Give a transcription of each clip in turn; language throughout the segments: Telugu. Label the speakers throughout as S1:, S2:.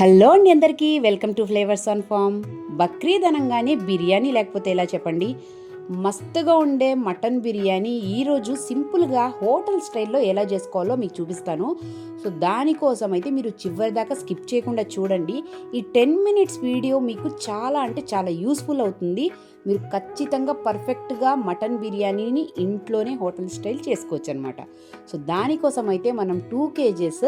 S1: హలో అండి అందరికీ welcome to flavours on farm. Bakrid అనగానే బిర్యానీ లేకపోతే ఎలా చెప్పండి? మస్తుగా ఉండే మటన్ బిర్యానీ ఈరోజు సింపుల్గా హోటల్ స్టైల్లో ఎలా చేసుకోవాలో మీకు చూపిస్తాను. సో దానికోసం అయితే మీరు చివరి దాకా స్కిప్ చేయకుండా చూడండి. ఈ టెన్ మినిట్స్ వీడియో మీకు చాలా అంటే చాలా యూస్ఫుల్ అవుతుంది. మీరు ఖచ్చితంగా పర్ఫెక్ట్గా మటన్ బిర్యానీని ఇంట్లోనే హోటల్ స్టైల్ చేసుకోవచ్చు అనమాట సో దానికోసం అయితే మనం టూ కేజెస్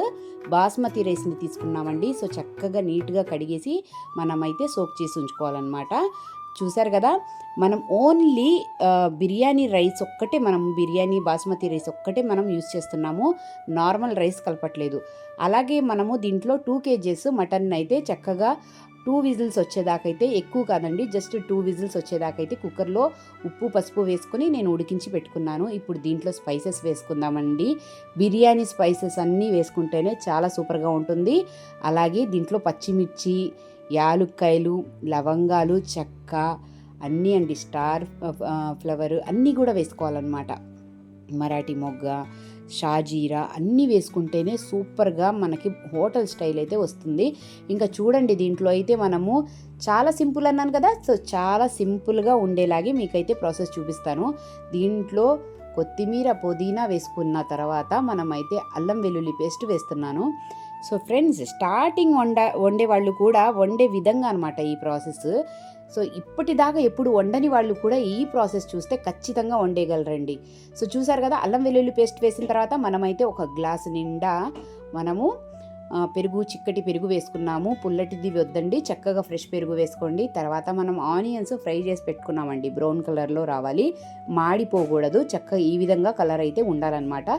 S1: బాస్మతి రైస్ని తీసుకున్నామండి. సో చక్కగా నీట్గా కడిగేసి మనమైతే సోక్ చేసి ఉంచుకోవాలన్నమాట. చూసారు కదా? మనం ఓన్లీ బిర్యానీ రైస్ ఒక్కటే మనం బిర్యానీ బాస్మతి రైస్ ఒక్కటే మనం యూస్ చేస్తున్నాము. నార్మల్ రైస్ కలపట్లేదు. అలాగే మనము దీంట్లో టూ కేజెస్ మటన్ అయితే చక్కగా టూ విజిల్స్ వచ్చేదాకైతే ఎక్కువ కాదండి. జస్ట్ టూ విజిల్స్ వచ్చేదాకైతే కుక్కర్లో ఉప్పు పసుపు వేసుకొని నేను ఉడికించి పెట్టుకున్నాను. ఇప్పుడు దీంట్లో స్పైసెస్ వేసుకుందామండి. బిర్యానీ స్పైసెస్ అన్నీ వేసుకుంటేనే చాలా సూపర్గా ఉంటుంది. అలాగే దీంట్లో పచ్చిమిర్చి యాలుక్కాయలు లవంగాలు చెక్క అన్నీ అండి. స్టార్ ఫ్లవర్ అన్నీ కూడా వేసుకోవాలన్నమాట. మరాఠీ మొగ్గ షాజీరా అన్నీ వేసుకుంటేనే సూపర్గా మనకి హోటల్ స్టైల్ అయితే వస్తుంది. ఇంకా చూడండి దీంట్లో అయితే మనము చాలా సింపుల్ అన్నాను కదా సో చాలా సింపుల్గా ఉండేలాగే మీకైతే ప్రాసెస్ చూపిస్తాను. దీంట్లో కొత్తిమీర పుదీనా వేసుకున్న తర్వాత మనమైతే అల్లం వెల్లుల్లి పేస్ట్ వేస్తున్నాను. సో ఫ్రెండ్స్ స్టార్టింగ్ వండ వండే వాళ్ళు కూడా వండే విధంగా అనమాట ఈ ప్రాసెస్. సో ఇప్పటిదాకా ఎప్పుడు వండని వాళ్ళు కూడా ఈ ప్రాసెస్ చూస్తే ఖచ్చితంగా వండేయగలరండి. సో చూసారు కదా అల్లం వెల్లుల్లి పేస్ట్ వేసిన తర్వాత మనమైతే ఒక గ్లాస్ నిండా మనము పెరుగు చిక్కటి పెరుగు వేసుకున్నాము. పుల్లటిది వద్దండి. చక్కగా ఫ్రెష్ పెరుగు వేసుకోండి. తర్వాత మనం ఆనియన్స్ ఫ్రై చేసి పెట్టుకున్నామండి. బ్రౌన్ కలర్లో రావాలి. మాడిపోకూడదు. చక్కగా ఈ విధంగా కలర్ అయితే ఉండాలన్నమాట.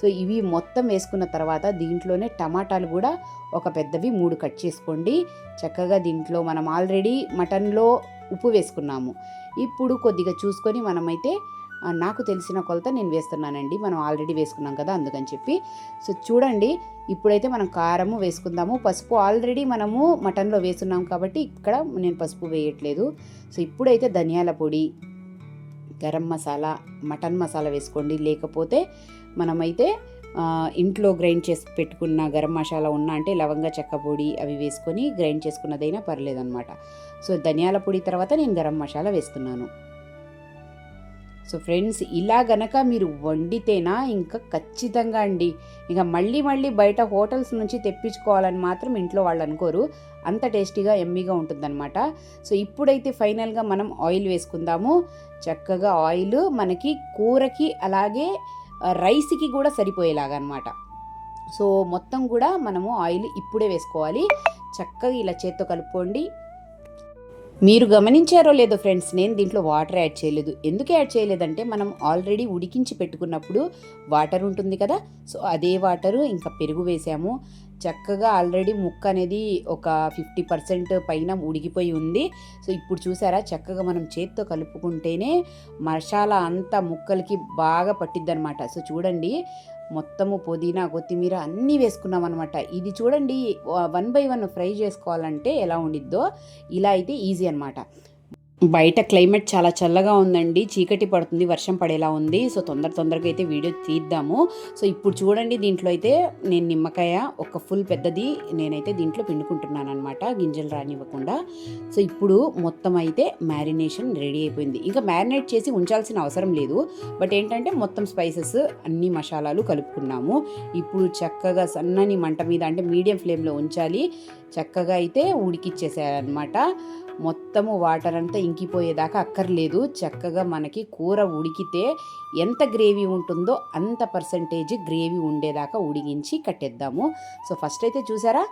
S1: సో ఇవి మొత్తం వేసుకున్న తర్వాత దీంట్లోనే టమాటాలు కూడా ఒక పెద్దవి మూడు కట్ చేసుకోండి. చక్కగా దీంట్లో మనం ఆల్రెడీ మటన్లో ఉప్పు వేసుకున్నాము. ఇప్పుడు కొద్దిగా చూసుకొని మనమైతే నాకు తెలిసిన కొలత నేను వేస్తున్నానండి. మనం ఆల్రెడీ వేసుకున్నాం కదా అందుకని చెప్పి. సో చూడండి. ఇప్పుడైతే మనం కారము వేసుకుందాము. పసుపు ఆల్రెడీ మనము మటన్లో వేసున్నాం కాబట్టి ఇక్కడ నేను పసుపు వేయట్లేదు. సో ఇప్పుడైతే ధనియాల పొడి గరం మసాలా మటన్ మసాలా వేసుకోండి. లేకపోతే మనమైతే ఇంట్లో గ్రైండ్ చేసి పెట్టుకున్న గరం మసాలా ఉన్నా అంటే లవంగ చెక్క పొడి అవి వేసుకొని గ్రైండ్ చేసుకున్నదైనా పర్లేదన్నమాట. సో ధనియాల పొడి తర్వాత నేను గరం మసాలా వేస్తున్నాను. సో ఫ్రెండ్స్ ఇలా గనక మీరు వండితేనా ఇంకా ఖచ్చితంగా అండి. ఇక మళ్ళీ మళ్ళీ బయట హోటల్స్ నుంచి తెప్పించుకోవాలని మాత్రం ఇంట్లో వాళ్ళు అనుకోరు. అంత టేస్టీగా ఎమ్మీగా ఉంటుందన్నమాట. సో ఇప్పుడైతే ఫైనల్గా మనం ఆయిల్ వేసుకుందాము. చక్కగా ఆయిల్ మనకి కూరకి అలాగే రైస్కి కూడా సరిపోయేలాగా అనమాట సో మొత్తం కూడా మనము ఆయిల్ ఇప్పుడే వేసుకోవాలి. చక్కగా ఇలా చేత్తో కలుపుకోండి. మీరు గమనించారో లేదో ఫ్రెండ్స్ నేను దీంట్లో వాటర్ యాడ్ చేయలేదు. ఎందుకు యాడ్ చేయలేదంటే మనం ఆల్రెడీ ఉడికించి పెట్టుకున్నప్పుడు వాటర్ ఉంటుంది కదా సో అదే వాటరు ఇంకా పెరుగు వేసాము. చక్కగా ఆల్రెడీ ముక్క అనేది ఒక ఫిఫ్టీ పర్సెంట్ పైన ఉడికిపోయి ఉంది. సో ఇప్పుడు చూసారా చక్కగా మనం చేత్తో కలుపుకుంటేనే మసాలా అంతా ముక్కలకి బాగా పట్టిద్ది అనమాట సో చూడండి మొత్తము పుదీనా కొత్తిమీర అన్నీ వేసుకున్నాం అనమాట ఇది చూడండి వన్ బై వన్ ఫ్రై చేసుకోవాలంటే ఎలా ఉండిద్దో ఇలా అయితే ఈజీ అనమాట బయట క్లైమేట్ చాలా చల్లగా ఉందండి. చీకటి పడుతుంది వర్షం పడేలా ఉంది. సో తొందర తొందరగా అయితే వీడియో తీద్దాము. సో ఇప్పుడు చూడండి దీంట్లో అయితే నేను నిమ్మకాయ ఒక ఫుల్ పెద్దది నేనైతే దీంట్లో పిండుకుంటున్నాను అనమాట గింజలు రానివ్వకుండా. సో ఇప్పుడు మొత్తం అయితే మ్యారినేషన్ రెడీ అయిపోయింది. ఇంకా మ్యారినేట్ చేసి ఉంచాల్సిన అవసరం లేదు. బట్ ఏంటంటే మొత్తం స్పైసెస్ అన్ని మసాలాలు కలుపుకున్నాము. ఇప్పుడు చక్కగా సన్నని మంట మీద అంటే మీడియం ఫ్లేమ్లో ఉంచాలి. చక్కగా అయితే ఉడికిచ్చేసారనమాట మొత్తము వాటర్ అంతా ఇంకిపోయేదాకా అక్కర్లేదు. చక్కగా మనకి కూర ఉడికితే ఎంత గ్రేవీ ఉంటుందో అంత పర్సంటేజ్ గ్రేవీ ఉండేదాకా ఉడిగించి కట్టేద్దాము. సో ఫస్ట్ అయితే చూసారా?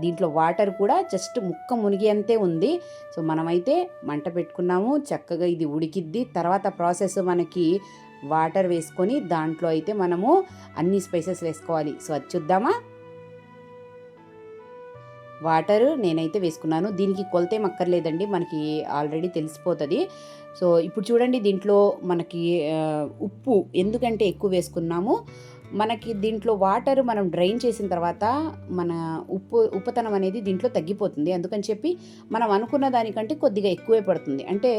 S1: దీంట్లో వాటర్ కూడా జస్ట్ ముక్క మునిగి అంతే ఉంది. సో మనమైతే మంట పెట్టుకున్నాము. చక్కగా ఇది ఉడికిద్ది. తర్వాత ప్రాసెస్ మనకి వాటర్ వేసుకొని దాంట్లో అయితే మనము అన్ని స్పైసెస్ వేసుకోవాలి. సో అది చూద్దామా? వాటర్ నేనైతే వేసుకున్నాను. దీనికి కొలతేం అక్కర్లేదండి మనకి ఆల్రెడీ తెలిసిపోతుంది. సో ఇప్పుడు చూడండి దీంట్లో మనకి ఉప్పు ఎందుకంటే ఎక్కువ వేసుకున్నాము. మనకి దీంట్లో వాటర్ మనం డ్రైన్ చేసిన తర్వాత మన ఉప్పు ఉప్పుతనం అనేది దీంట్లో తగ్గిపోతుంది. అందుకని చెప్పి మనం అనుకున్న దానికంటే కొద్దిగా ఎక్కువే పడుతుంది. అంటే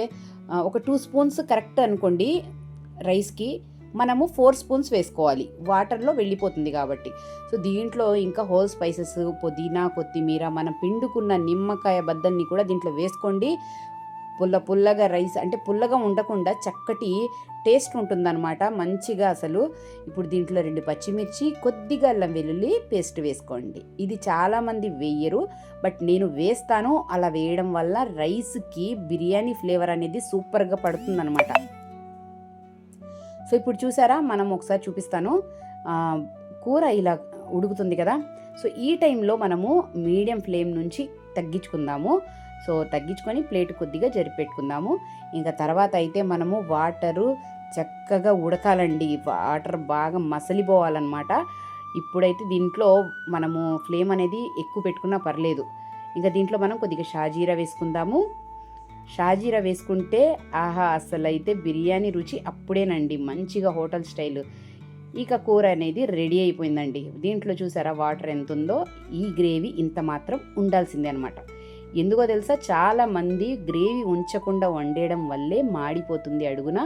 S1: ఒక టూ స్పూన్స్ కరెక్ట్ అనుకోండి రైస్కి. మనము ఫోర్ స్పూన్స్ వేసుకోవాలి. వాటర్లో వెళ్ళిపోతుంది కాబట్టి. సో దీంట్లో ఇంకా హోల్ స్పైసెస్ పుదీనా కొత్తిమీర మనం పిండుకున్న నిమ్మకాయ బద్దల్ని కూడా దీంట్లో వేసుకోండి. పుల్ల పుల్లగా రైస్ అంటే పుల్లగా ఉండకుండా చక్కటి టేస్ట్ ఉంటుందన్నమాట మంచిగా అసలు. ఇప్పుడు దీంట్లో రెండు పచ్చిమిర్చి కొద్దిగా అల్లం వెల్లుల్లి పేస్ట్ వేసుకోండి. ఇది చాలామంది వేయరు బట్ నేను వేస్తాను. అలా వేయడం వల్ల రైస్కి బిర్యానీ ఫ్లేవర్ అనేది సూపర్గా పడుతుందన్నమాట. సో ఇప్పుడు చూసారా మనం ఒకసారి చూపిస్తాను. కూర ఇలా ఉడుకుతుంది కదా. సో ఈ టైంలో మనము మీడియం ఫ్లేమ్ నుంచి తగ్గించుకుందాము. సో తగ్గించుకొని ప్లేట్ కొద్దిగా జరిపెట్టుకుందాము. ఇంకా తర్వాత అయితే మనము వాటరు చక్కగా ఉడకాలండి. వాటర్ బాగా మసలిపోవాలన్నమాట. ఇప్పుడైతే దీంట్లో మనము ఫ్లేమ్ అనేది ఎక్కువ పెట్టుకున్నా పర్లేదు. ఇంకా దీంట్లో మనం కొద్దిగా షాజీరా వేసుకుందాము. షాజీరా వేసుకుంటే ఆహా అసలు అయితే బిర్యానీ రుచి అప్పుడేనండి. మంచిగా హోటల్ స్టైల్. ఇక కూర అనేది రెడీ అయిపోయిందండి. దీంట్లో చూసారా వాటర్ ఎంత ఉందో ఈ గ్రేవీ ఇంత మాత్రం ఉండాల్సిందే అనమాట ఎందుకో తెలుసా? చాలామంది గ్రేవీ ఉంచకుండా వండేయడం వల్లే మాడిపోతుంది అడుగున.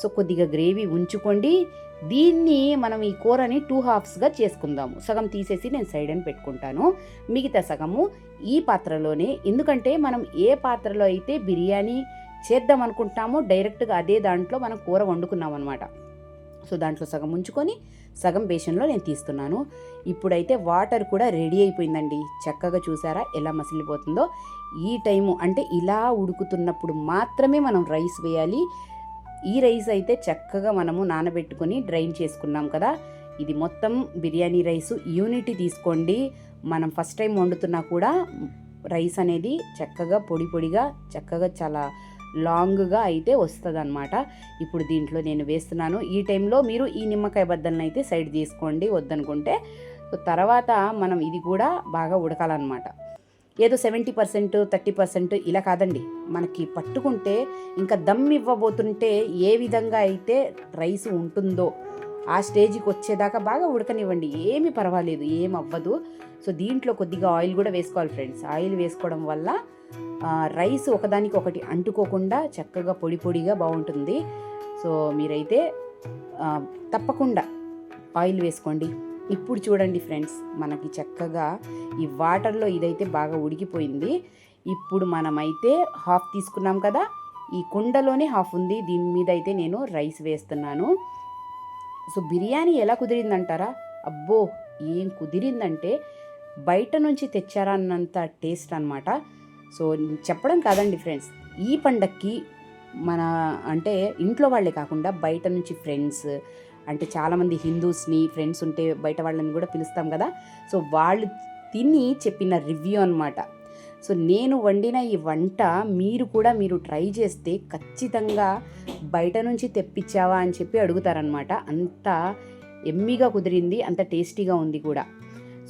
S1: సో కొద్దిగా గ్రేవీ ఉంచుకోండి. దీన్ని మనం ఈ కూరని టూ హాఫ్స్గా చేసుకుందాము. సగం తీసేసి నేను సైడ్ అని పెట్టుకుంటాను. మిగతా సగము ఈ పాత్రలోనే. ఎందుకంటే మనం ఏ పాత్రలో అయితే బిర్యానీ చేద్దాం అనుకుంటామో డైరెక్ట్గా అదే దాంట్లో మనం కూర వండుకున్నాం అనమాట సో దాంట్లో సగం ఉంచుకొని సగం బేషన్లో నేను తీస్తున్నాను. ఇప్పుడైతే వాటర్ కూడా రెడీ అయిపోయిందండి. చక్కగా చూసారా ఎలా మసిలిపోతుందో. ఈ టైము అంటే ఇలా ఉడుకుతున్నప్పుడు మాత్రమే మనం రైస్ వేయాలి. ఈ రైస్ అయితే చక్కగా మనము నానబెట్టుకొని డ్రైన్ చేసుకున్నాం కదా. ఇది మొత్తం బిర్యానీ రైస్. యూనిటీ తీసుకోండి. మనం ఫస్ట్ టైం వండుతున్నా కూడా రైస్ అనేది చక్కగా పొడి పొడిగా చక్కగా చాలా లాంగ్గా అయితే వస్తుంది అనమాట ఇప్పుడు దీంట్లో నేను వేస్తున్నాను. ఈ టైంలో మీరు ఈ నిమ్మకాయ బద్దలను అయితే సైడ్ తీసుకోండి వద్దనుకుంటే. తర్వాత మనం ఇది కూడా బాగా ఉడకాలన్నమాట. ఏదో సెవెంటీ పర్సెంట్ థర్టీ పర్సెంట్ ఇలా కాదండి. మనకి పట్టుకుంటే ఇంకా దమ్ ఇవ్వబోతుంటే ఏ విధంగా అయితే రైస్ ఉంటుందో ఆ స్టేజ్కి వచ్చేదాకా బాగా ఉడకనివ్వండి. ఏమి పర్వాలేదు ఏం అవ్వదు. సో దీంట్లో కొద్దిగా ఆయిల్ కూడా వేసుకోవాలి ఫ్రెండ్స్. ఆయిల్ వేసుకోవడం వల్ల రైస్ ఒకదానికి ఒకటి అంటుకోకుండా చక్కగా పొడి పొడిగా బాగుంటుంది. సో మీరైతే తప్పకుండా ఆయిల్ వేసుకోండి. ఇప్పుడు చూడండి ఫ్రెండ్స్ మనకి చక్కగా ఈ వాటర్లో ఇదైతే బాగా ఉడికిపోయింది. ఇప్పుడు మనమైతే హాఫ్ తీసుకున్నాం కదా ఈ కుండలోనే హాఫ్ ఉంది. దీని మీద అయితే నేను రైస్ వేస్తున్నాను. సో బిర్యానీ ఎలా కుదిరిందంటారా? అబ్బో ఏం కుదిరిందంటే బయట నుంచి తెచ్చారా అన్నంత టేస్ట్ అనమాట సో చెప్పడం కాదండి ఫ్రెండ్స్ ఈ పండక్కి మన అంటే ఇంట్లో వాళ్ళే కాకుండా బయట నుంచి ఫ్రెండ్స్ అంటే చాలామంది హిందూస్ని ఫ్రెండ్స్ ఉంటే బయట వాళ్ళని కూడా పిలుస్తాం కదా. సో వాళ్ళు తిని చెప్పిన రివ్యూ అనమాట సో నేను వండిన ఈ వంట మీరు కూడా మీరు ట్రై చేస్తే ఖచ్చితంగా బయట నుంచి తెప్పించావా అని చెప్పి అడుగుతారనమాట అంత ఎమ్మిగా కుదిరింది అంత టేస్టీగా ఉంది కూడా.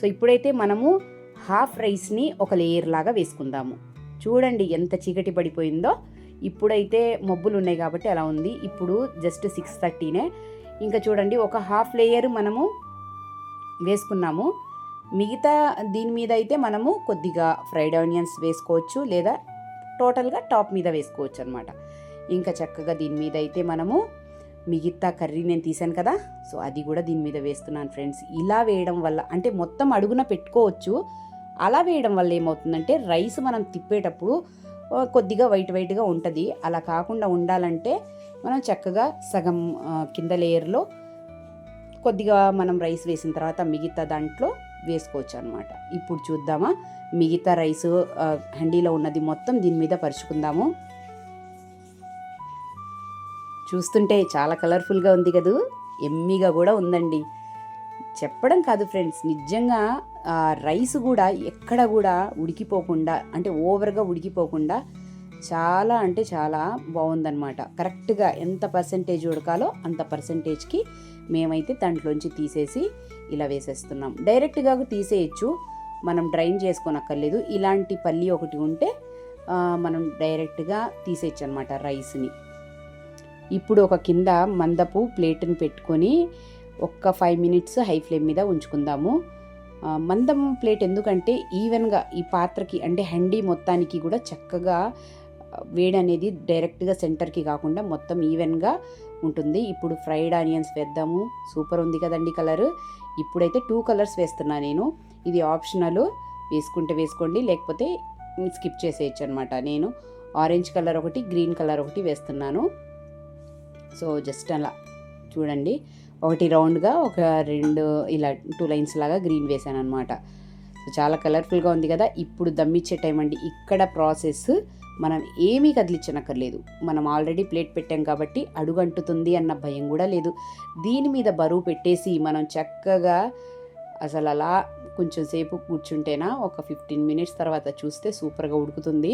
S1: సో ఇప్పుడైతే మనము హాఫ్ రైస్ని ఒక లేయర్ లాగా వేసుకుందాము. చూడండి ఎంత చీకటి పడిపోయిందో. ఇప్పుడైతే మబ్బులు ఉన్నాయి కాబట్టి అలా ఉంది. ఇప్పుడు జస్ట్ సిక్స్ థర్టీనే. ఇంకా చూడండి ఒక హాఫ్ లేయర్ మనము వేసుకున్నాము. మిగతా దీని మీద అయితే మనము కొద్దిగా ఫ్రైడ్ ఆనియన్స్ వేసుకోవచ్చు లేదా టోటల్గా టాప్ మీద వేసుకోవచ్చు అనమాట ఇంకా చక్కగా దీని మీద అయితే మనము మిగతా కర్రీ నేను తీసాను కదా సో అది కూడా దీని మీద వేస్తున్నాను ఫ్రెండ్స్. ఇలా వేయడం వల్ల అంటే మొత్తం అడుగున పెట్టుకోవచ్చు. అలా వేయడం వల్ల ఏమవుతుందంటే రైస్ మనం తిప్పేటప్పుడు కొద్దిగా వైట్ వైట్గా ఉంటుంది. అలా కాకుండా ఉండాలంటే మనం చక్కగా సగం కింద లేయర్లో కొద్దిగా మనం రైస్ వేసిన తర్వాత మిగతా దాంట్లో వేసుకోవచ్చు అనమాట ఇప్పుడు చూద్దామా. మిగతా రైస్ హండీలో ఉన్నది మొత్తం దీని మీద పరుచుకుందాము. చూస్తుంటే చాలా కలర్ఫుల్గా ఉంది కదూ. ఎమ్మిగా కూడా ఉందండి. చెప్పడం కాదు ఫ్రెండ్స్ నిజంగా రైస్ కూడా ఎక్కడ కూడా ఉడికిపోకుండా అంటే ఓవర్గా ఉడికిపోకుండా చాలా అంటే చాలా బాగుందన్నమాట. కరెక్ట్గా ఎంత పర్సంటేజ్ ఉడకాలో అంత పర్సంటేజ్కి మేమైతే దాంట్లోంచి తీసేసి ఇలా వేసేస్తున్నాం. డైరెక్ట్గా తీసేయచ్చు మనం డ్రైన్ చేసుకోనక్కర్లేదు. ఇలాంటి పల్లి ఒకటి ఉంటే మనం డైరెక్ట్గా తీసేయచ్చు అనమాట రైస్ని. ఇప్పుడు ఒక కింద మందపు ప్లేట్ని పెట్టుకొని ఒక్క ఫైవ్ మినిట్స్ హై ఫ్లేమ్ మీద ఉంచుకుందాము. మందం ప్లేట్ ఎందుకంటే ఈవెన్గా ఈ పాత్రకి అంటే హండీ మొత్తానికి కూడా చక్కగా వేడి అనేది డైరెక్ట్గా సెంటర్కి కాకుండా మొత్తం ఈవెన్గా ఉంటుంది ఇప్పుడు ఫ్రైడ్ ఆనియన్స్ వేద్దాము. సూపర్ ఉంది కదండి కలర్. ఇప్పుడైతే టూ కలర్స్ వేస్తున్నా నేను. ఇది ఆప్షనల్. వేసుకుంటే వేసుకోండి. లేకపోతే స్కిప్ చేసేయచ్చు అనమాట నేను ఆరెంజ్ కలర్ ఒకటి గ్రీన్ కలర్ ఒకటి వేస్తున్నాను. సో జస్ట్ అలా. చూడండి. ఒకటి రౌండ్గా ఒక రెండు ఇలా టూ లైన్స్ లాగా గ్రీన్ వేసాను అనమాట సో చాలా కలర్ఫుల్గా ఉంది కదా. ఇప్పుడు దమ్మిచ్చే టైం అండి. ఇక్కడ ప్రాసెస్ మనం ఏమీ కదిలించనక్కర్లేదు. మనం ఆల్రెడీ ప్లేట్ పెట్టాం కాబట్టి అడుగంటుతుంది అన్న భయం కూడా లేదు. దీని మీద బరువు పెట్టేసి మనం చక్కగా అసలు అలా కొంచెం సేపు కూర్చుంటేనా ఒక ఫిఫ్టీన్ మినిట్స్ తర్వాత చూస్తే సూపర్గా ఉడుకుతుంది.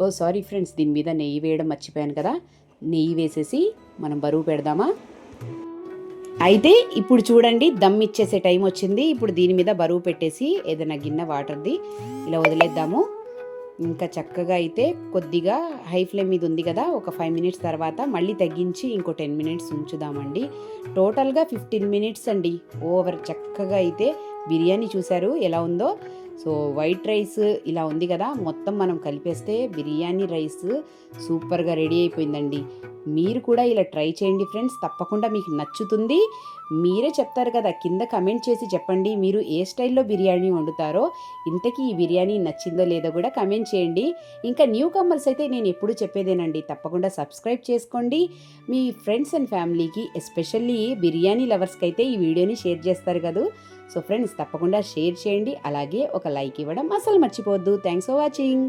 S1: ఓ సారీ ఫ్రెండ్స్ దీని మీద నెయ్యి వేయడం మర్చిపోయాను కదా. నెయ్యి వేసేసి మనం బరువు పెడదామా? అయితే ఇప్పుడు చూడండి దమ్ ఇచ్చేసే టైం వచ్చింది. ఇప్పుడు దీని మీద బరువు పెట్టేసి ఏదైనా గిన్నె వాటర్ది ఇలా వదిలేద్దాము. ఇంకా చక్కగా అయితే కొద్దిగా హై ఫ్లేమ్ మీద ఉంది కదా ఒక ఫైవ్ మినిట్స్ తర్వాత మళ్ళీ తగ్గించి ఇంకో టెన్ మినిట్స్ ఉంచుదామండి. టోటల్గా ఫిఫ్టీన్ మినిట్స్ అండి. ఓవర్ చక్కగా అయితే బిర్యానీ చూశారు ఎలా ఉందో. సో వైట్ రైస్ ఇలా ఉంది కదా మొత్తం మనం కలిపేస్తే బిర్యానీ రైస్ సూపర్గా రెడీ అయిపోయిందండి. మీరు కూడా ఇలా ట్రై చేయండి ఫ్రెండ్స్ తప్పకుండా మీకు నచ్చుతుంది. మీరే చెప్తారు కదా కింద కమెంట్ చేసి చెప్పండి మీరు ఏ స్టైల్లో బిర్యానీ వండుతారో. ఇంతకీ ఈ బిర్యానీ నచ్చిందో లేదో కూడా కమెంట్ చేయండి. ఇంకా న్యూ కమర్స్ అయితే నేను ఎప్పుడు చెప్పేదేనండి తప్పకుండా సబ్స్క్రైబ్ చేసుకోండి. మీ ఫ్రెండ్స్ అండ్ ఫ్యామిలీకి ఎస్పెషల్లీ బిర్యానీ లవర్స్కి అయితే ఈ వీడియోని షేర్ చేస్తారు కదా. సో ఫ్రెండ్స్ తప్పకుండా షేర్ చేయండి. అలాగే ఒక లైక్ ఇవ్వడం అసలు మర్చిపోవద్దు. Thanks for watching